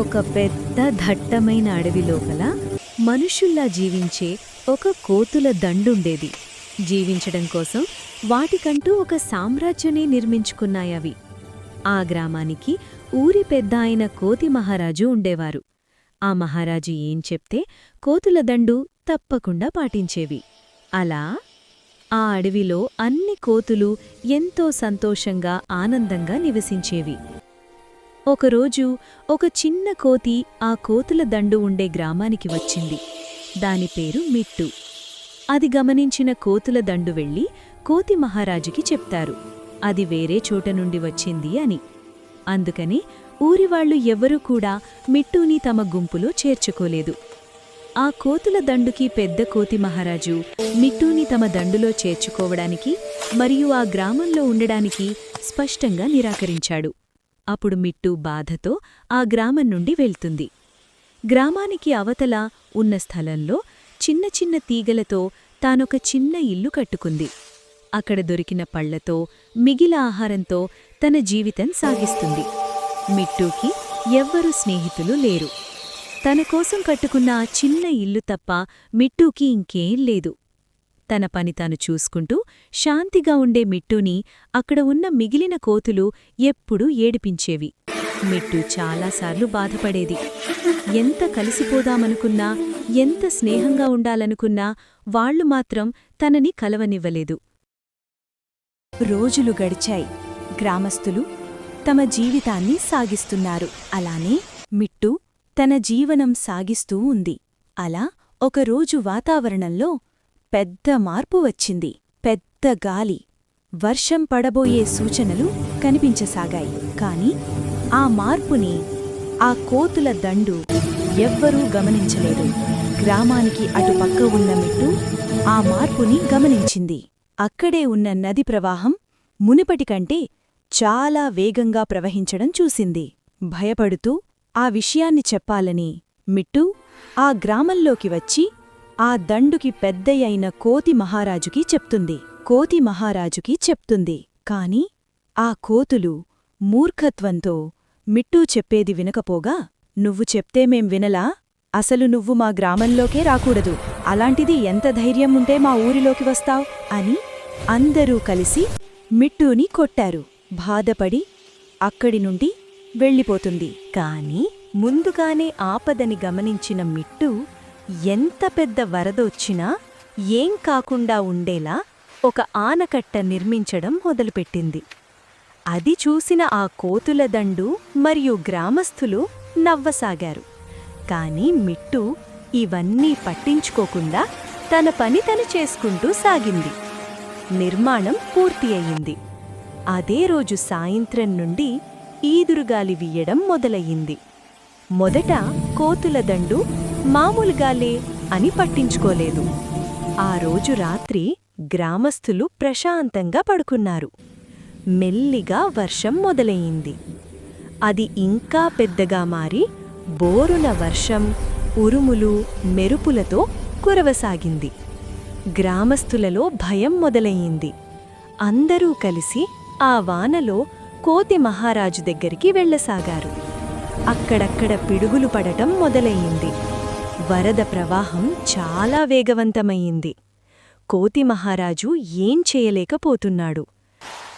ఒక పెద్ద దట్టమైన అడవి లోపల మనుషుల్లా జీవించే ఒక కోతుల దండుండేది. జీవించడం కోసం వాటికంటూ ఒక సామ్రాజ్యమే నిర్మించుకున్నాయవి ఆ గ్రామానికి ఊరి పెద్ద అయిన కోతి మహారాజు ఉండేవారు. ఆ మహారాజు ఏం చెప్తే కోతుల దండు తప్పకుండా పాటించేవి. అలా ఆ అడవిలో అన్ని కోతులు ఎంతో సంతోషంగా ఆనందంగా నివసించేవి. ఒకరోజు ఒక చిన్న కోతి ఆ కోతుల దండు ఉండే గ్రామానికి వచ్చింది. దాని పేరు మిట్టు. అది గమనించిన కోతుల దండు వెళ్ళి కోతి మహారాజుకి చెప్తారు. అది వేరే చోట నుండి వచ్చింది అని. అందుకని ఊరివాళ్ళు ఎవ్వరూ కూడా మిట్టుని తమ గుంపులో చేర్చుకోలేదు. ఆ కోతుల దండుకి పెద్ద కోతి మహారాజు మిట్టూని తమ దండులో చేర్చుకోవడానికి మరియు ఆ గ్రామంలో ఉండడానికి స్పష్టంగా నిరాకరించాడు. అప్పుడు మిట్టు బాధతో ఆ గ్రామం నుండి వెళ్తుంది. గ్రామానికి అవతల ఉన్న స్థలంలో చిన్న చిన్న తీగలతో తానొక చిన్న ఇల్లు కట్టుకుంది. అక్కడ దొరికిన పళ్ళతో మిగిల ఆహారంతో తన జీవితం సాగిస్తుంది. మిట్టూకి ఎవ్వరూ స్నేహితులు లేరు. తన కోసం కట్టుకున్న ఆ చిన్న ఇల్లు తప్ప మిట్టూకి ఇంకేం లేదు. తన పని తాను చూసుకుంటూ శాంతిగా ఉండే మిట్టుని అక్కడ ఉన్న మిగిలిన కోతులు ఎప్పుడూ ఏడిపించేవి. మిట్టు చాలాసార్లు బాధపడేది. ఎంత కలిసిపోదామనుకున్నా ఎంత స్నేహంగా ఉండాలనుకున్నా వాళ్ళు మాత్రం తనని కలవనివ్వలేదు. రోజులు గడిచాయి. గ్రామస్తులు తమ జీవితాన్ని సాగిస్తున్నారు. అలానే మిట్టు తన జీవనం సాగిస్తూ ఉంది. అలా ఒకరోజు వాతావరణంలో పెద్ద మార్పు వచ్చింది. పెద్ద గాలి. వర్షం పడబోయే సూచనలు కనిపించసాగాయి. కాని ఆ మార్పుని ఆ కోతుల దండు ఎవ్వరూ గమనించలేదు. గ్రామానికి అటుపక్క ఉన్న మిట్టు ఆ మార్పుని గమనించింది. అక్కడే ఉన్న నది ప్రవాహం మునిపటికంటే చాలా వేగంగా ప్రవహించడం చూసింది. భయపడుతూ ఆ విషయాన్ని చెప్పాలని మిట్టు ఆ గ్రామంలోకి వచ్చి ఆ దండుకి పెద్దయైన కోతి మహారాజుకి చెప్తుంది. కోతి మహారాజుకి చెప్తుంది. కాని ఆ కోతులు మూర్ఖత్వంతో మిట్టూ చెప్పేది వినకపోగా నువ్వు చెప్తే మేం వినలా? అసలు నువ్వు మా గ్రామంలోకే రాకూడదు. అలాంటిది ఎంత ధైర్యం ఉంటే మా ఊరిలోకి వస్తావ్? అని అందరూ కలిసి మిట్టూని కొట్టారు. బాధపడి అక్కడి నుండి వెళ్ళిపోతుంది. కాని ముందుగానే ఆపదని గమనించిన మిట్టు ఎంత పెద్ద వరదొచ్చినా ఏం కాకుండా ఉండేలా ఒక ఆనకట్ట నిర్మించడం మొదలుపెట్టింది. అది చూసిన ఆ కోతుల దండు మరియు గ్రామస్థులు నవ్వసాగారు. కాని మిట్టు ఇవన్నీ పట్టించుకోకుండా తన పని తను చేసుకుంటూ సాగింది. నిర్మాణం పూర్తి అయింది అదే రోజు సాయంత్రం నుండి ఈదురుగాలి వీయడం మొదలయ్యింది. మొదట కోతుల దండు మామూలుగాలే అని పట్టించుకోలేదు. ఆ రోజు రాత్రి గ్రామస్థులు ప్రశాంతంగా పడుకున్నారు. మెల్లిగా వర్షం మొదలయ్యింది అది ఇంకా పెద్దగా మారి బోరున వర్షం ఉరుములు మెరుపులతో కురవసాగింది. గ్రామస్థులలో భయం మొదలయ్యింది అందరూ కలిసి ఆ వానలో కోతి మహారాజు దగ్గరికి వెళ్ళసాగారు. అక్కడక్కడ పిడుగులు పడటం మొదలయ్యింది వరద ప్రవాహం చాలా వేగవంతమయ్యింది. కోతి మహారాజు ఏం చేయలేకపోతున్నాడు.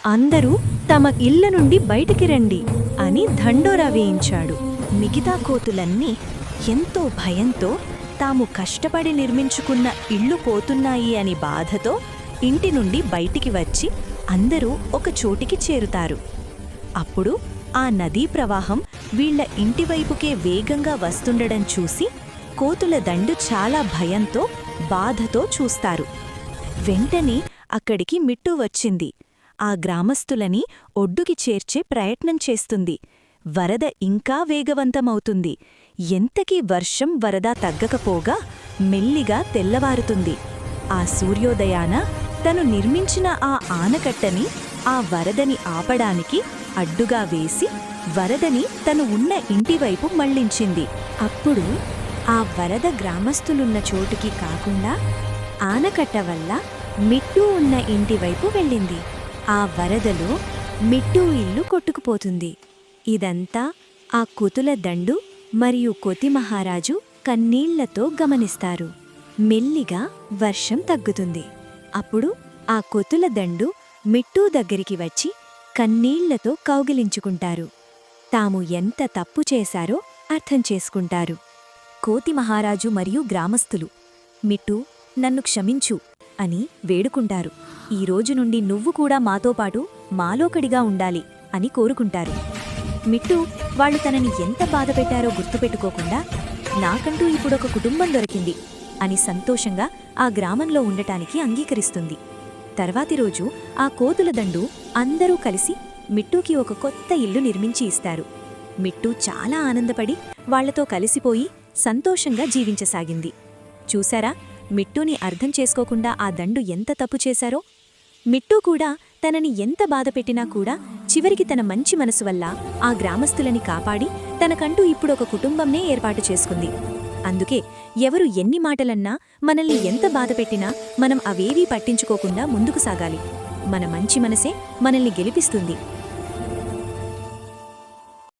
అందరూ తమ ఇళ్ళ నుండి బయటికి రండి అని దండోరా వేయించాడు. మిగతా కోతులన్నీ ఎంతో భయంతో తాము కష్టపడి నిర్మించుకున్న ఇళ్ళు పోతున్నాయి అని బాధతో ఇంటి నుండి బయటికి వచ్చి అందరూ ఒక చోటికి చేరుతారు. అప్పుడు ఆ నదీ ప్రవాహం వీళ్ళ ఇంటివైపుకే వేగంగా వస్తుండడం చూసి కోతుల దండు చాలా భయంతో బాధతో చూస్తారు. వెంటనే అక్కడికి మిట్టు వచ్చింది. ఆ గ్రామస్తులని ఒడ్డుకి చేర్చే ప్రయత్నం చేస్తుంది. వరద ఇంకా వేగవంతమవుతుంది. ఎంతకీ వర్షం వరద తగ్గకపోగా మెల్లిగా తెల్లవారుతుంది. ఆ సూర్యోదయాన తను నిర్మించిన ఆ ఆనకట్టని ఆ వరదని ఆపడానికి అడ్డుగా వేసి వరదని తను ఉన్న ఇంటివైపు మళ్ళించింది అప్పుడు ఆ వరద గ్రామస్తులున్న చోటుకి కాకుండా ఆనకట్ట వల్ల మిట్టూ ఉన్న ఇంటివైపు వెళ్ళింది. ఆ వరదలో మిట్టూ ఇల్లు కొట్టుకుపోతుంది. ఇదంతా ఆ కుతుల దండు మరియు కొతి మహారాజు కన్నీళ్ళతో గమనిస్తారు. మెల్లిగా వర్షం తగ్గుతుంది. అప్పుడు ఆ కొతుల దండు మిట్టూ దగ్గరికి వచ్చి కన్నీళ్ళతో కౌగిలించుకుంటారు. తాము ఎంత తప్పు చేశారో అర్థం చేసుకుంటారు. కోతి మహారాజు మరియు గ్రామస్థులు. మిట్టు నన్ను క్షమించు అని వేడుకుంటారు. ఈ రోజు నుండి నువ్వు కూడా మాతో పాటు మాలోకడిగా ఉండాలి అని కోరుకుంటారు. మిట్టు వాళ్ళు తనని ఎంత బాధపెట్టారో గుర్తుపెట్టుకోకుండా నాకంటూ ఇప్పుడొక కుటుంబం దొరికింది అని సంతోషంగా ఆ గ్రామంలో ఉండటానికి అంగీకరిస్తుంది. తర్వాతి రోజు ఆ కోతుల దండు అందరూ కలిసి మిట్టూకి ఒక కొత్త ఇల్లు నిర్మించి ఇస్తారు. మిట్టు చాలా ఆనందపడి వాళ్ళతో కలిసిపోయి సంతోషంగా జీవించసాగింది. చూశారా? మిట్టూని అర్థం చేసుకోకుండా ఆ దండు ఎంత తప్పు చేశారో? మిట్టూ కూడా తనని ఎంత బాధపెట్టినా కూడా చివరికి తన మంచి మనసు వల్ల ఆ గ్రామస్తులని కాపాడి తనకంటూ ఇప్పుడు ఒక కుటుంబంనే ఏర్పాటు చేసుకుంది. అందుకే ఎవరు ఎన్ని మాటలన్నా మనల్ని ఎంత బాధపెట్టినా మనం అవేవీ పట్టించుకోకుండా ముందుకు సాగాలి. మన మంచి మనసే మనల్ని గెలిపిస్తుంది.